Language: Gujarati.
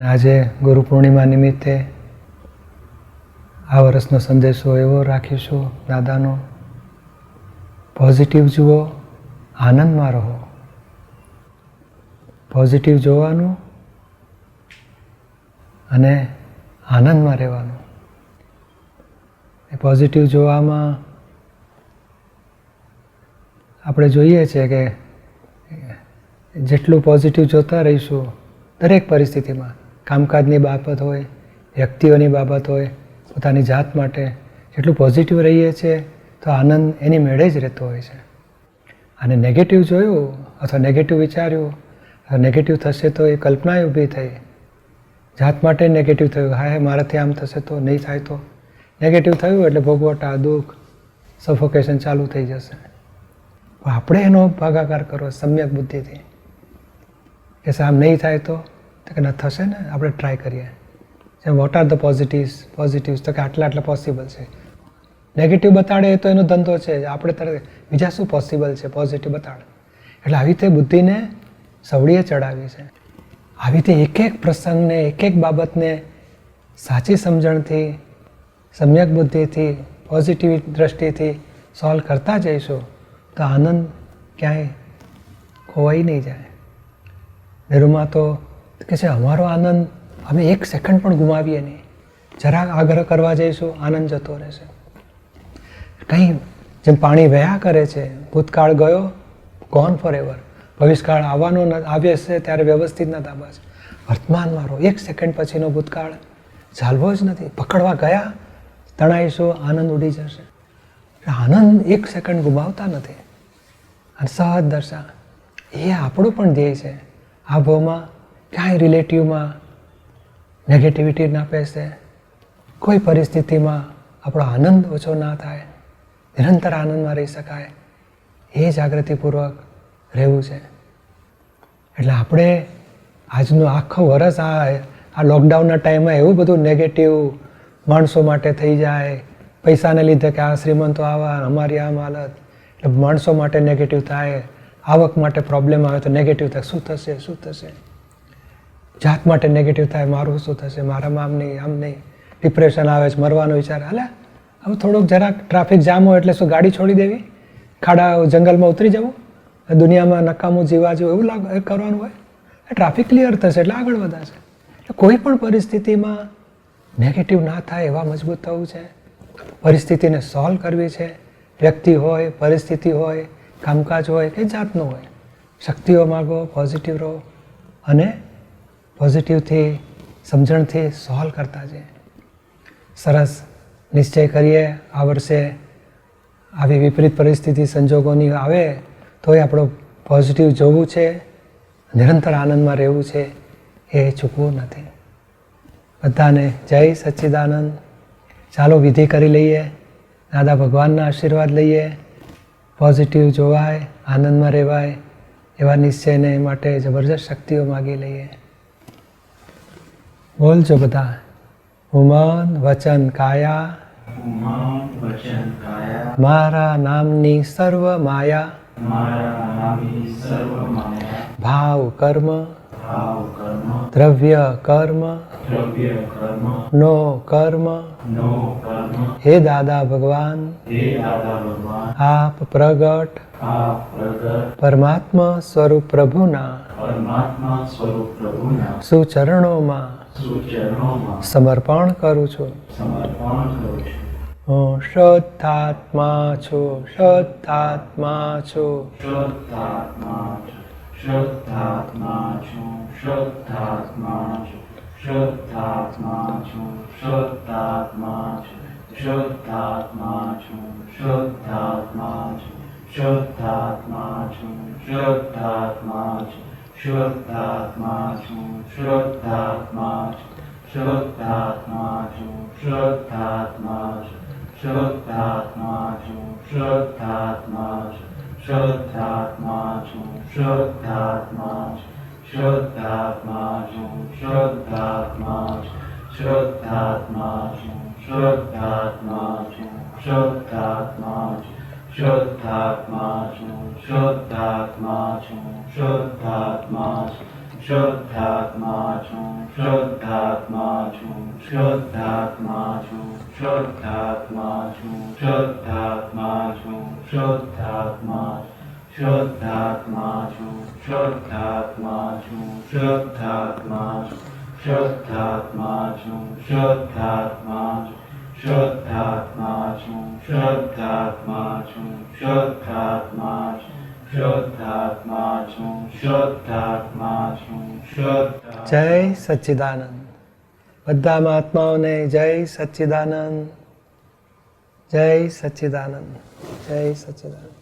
આજે ગુરુ પૂર્ણિમા નિમિત્તે આ વર્ષનો સંદેશો એવો રાખીશું દાદાનો પોઝિટિવ જુઓ, આનંદમાં રહો. પોઝિટિવ જોવાનું અને આનંદમાં રહેવાનું. એ પોઝિટિવ જોવામાં આપણે જોઈએ છે કે જેટલું પોઝિટિવ જોતા રહીશું દરેક પરિસ્થિતિમાં કામકાજની બાબત હોય, વ્યક્તિઓની બાબત હોય, પોતાની જાત માટે જેટલું પોઝિટિવ રહીએ છીએ, તો આનંદ એની મેળે જ રહેતો હોય છે. અને નેગેટિવ જોયું અથવા નેગેટિવ વિચાર્યું નેગેટિવ થશે તો એ કલ્પના ઊભી થઈ. જાત માટે નેગેટિવ થયું, હા મારાથી આમ થશે તો નહીં થાય તો. નેગેટિવ થયું એટલે ભોગવટા દુઃખ સફોકેશન ચાલુ થઈ જશે. આપણે એનો ભાગાકાર કરો સમ્યક બુદ્ધિથી. કે આમ નહીં થાય તો કે ના થશે ને, આપણે ટ્રાય કરીએ. જેમ what are the positives positives તો કે આટલા આટલા પોસિબલ છે. નેગેટિવ બતાડે તો એનો ધંધો છે. આપણે તરત બીજા શું પોસિબલ છે? પોઝિટિવ બતાડે. એટલે આવી રીતે બુદ્ધિને સવડીએ ચડાવી છે. આવી રીતે એક એક પ્રસંગને, એક એક બાબતને સાચી સમજણથી, સમ્યક બુદ્ધિથી પોઝિટિવ દ્રષ્ટિથી સોલ્વ કરતા જઈશું, તો આનંદ ક્યાંય ખોવાઈ નહીં જાય. નિરૂમાં તો કે છે, અમારો આનંદ અમે એક સેકન્ડ પણ ગુમાવીએ નહીં. જરાક આગ્રહ કરવા જઈશું, આનંદ જતો રહેશે. કંઈ જેમ પાણી વહ્યા કરે છે, ભૂતકાળ ગયો ગોન ફોર એવર ભવિષ્યકાળ આવવાનો ન આવે છે ત્યારે વ્યવસ્થિત નથી છે. વર્તમાન મારો એક સેકન્ડ પછીનો ભૂતકાળ ચાલવો જ નથી. પકડવા ગયા, તણાઈશું, આનંદ ઉડી જશે. આનંદ એક સેકન્ડ ગુમાવતા નથી. અને સહજ દર્શા એ આપણું પણ ધ્યેય છે. આ ભાવમાં ક્યાંય રિલેટિવમાં નેગેટિવિટી ના પેસે કોઈ પરિસ્થિતિમાં આપણો આનંદ ઓછો ના થાય? નિરંતર આનંદમાં રહી શકાય? એ જાગૃતિપૂર્વક રહેવું છે. એટલે આપણે આજનું આખો વરસ આ આ લોકડાઉનના ટાઈમમાં એવું બધું નેગેટિવ માણસો માટે થઈ જાય. પૈસાને લીધે કે આ શ્રીમંતો આવા, અમારી આમ હાલત. એટલે માણસો માટે નેગેટિવ થાય. આવક માટે પ્રોબ્લેમ આવે તો નેગેટિવ થાય. શું થશે? શું થશે? જાત માટે નેગેટિવ થાય, મારું શું થશે મારામાં આમ નહીં આમ નહીં. ડિપ્રેશન આવે છે, મરવાનો વિચાર. હાલે હવે થોડોક જરાક ટ્રાફિક જામ હોય એટલે શું ગાડી છોડી દેવી? ખાડા જંગલમાં ઉતરી જવું? દુનિયામાં નકામું જીવા જેવું એવું લાગ કરવાનું હોય? ટ્રાફિક ક્લિયર થશે એટલે આગળ વધાશે એટલે કોઈ પણ પરિસ્થિતિમાં નેગેટિવ ના થાય એવા મજબૂત થવું છે. પરિસ્થિતિને સોલ્વ કરવી છે. વ્યક્તિ હોય, પરિસ્થિતિ હોય, કામકાજ હોય, કે જાતનું હોય. શક્તિઓ માગો પોઝિટિવ રહો. અને પોઝિટિવથી સમજણથી સોલ્વ કરતા જઈએ. સરસ. નિશ્ચય કરીએ, આ વર્ષે આવી વિપરીત પરિસ્થિતિ સંજોગોની આવે, તોય આપણો પોઝિટિવ જોવું છે, નિરંતર આનંદમાં રહેવું છે, એ ચૂકવું નથી. બધાને જય સચ્ચિદાનંદ. ચાલો વિધિ કરી લઈએ, દાદા ભગવાનના આશીર્વાદ લઈએ. પોઝિટિવ જોવાય, આનંદમાં રહેવાય, એવા નિશ્ચયને માટે જબરજસ્ત શક્તિઓ માગી લઈએ. બોલ છો બધા? હુમન વચન કાયા? મારા નામની સર્વ માયા. ભાવ કર્મ. દ્રવ્ય કર્મ. નો કર્મ. હે દાદા ભગવાન. આપ પ્રગટ. પરમાત્મા સ્વરૂપ પ્રભુના. સુચરણોમાં. સમર્પણ કરું છું. સમર્પણ કરું છું. હું શુદ્ધાત્મા છું શુદ્ધાત્મા છું શુદ્ધાત્મા છું શુદ્ધાત્મા છું. શુદ્ધાત્મા છું શુદ્ધાત્મા છું શુદ્ધાત્મા છું શુદ્ધાત્મા છું શુદ્ધાત્મા છું શુદ્ધાત્મા છું શુદ્ધાત્મા છું શુદ્ધાત્મા છું શુદ્ધાત્મા છું શુદ્ધાત્મા છું શુદ્ધાત્મા છું શુદ્ધાત્મા છું શુદ્ધાત્મા છું શુદ્ધાત્મા છું શુદ્ધાત્મા છું શુદ્ધાત્મા છું શુદ્ધાત્મા છું શુદ્ધાત્મા છું શુદ્ધાત્મા છું શુદ્ધાત્મા છું જય સચિદાનંદ બધા મહાત્માઓને જય સચિદાનંદ જય સચિદાનંદ જય સચિદાનંદ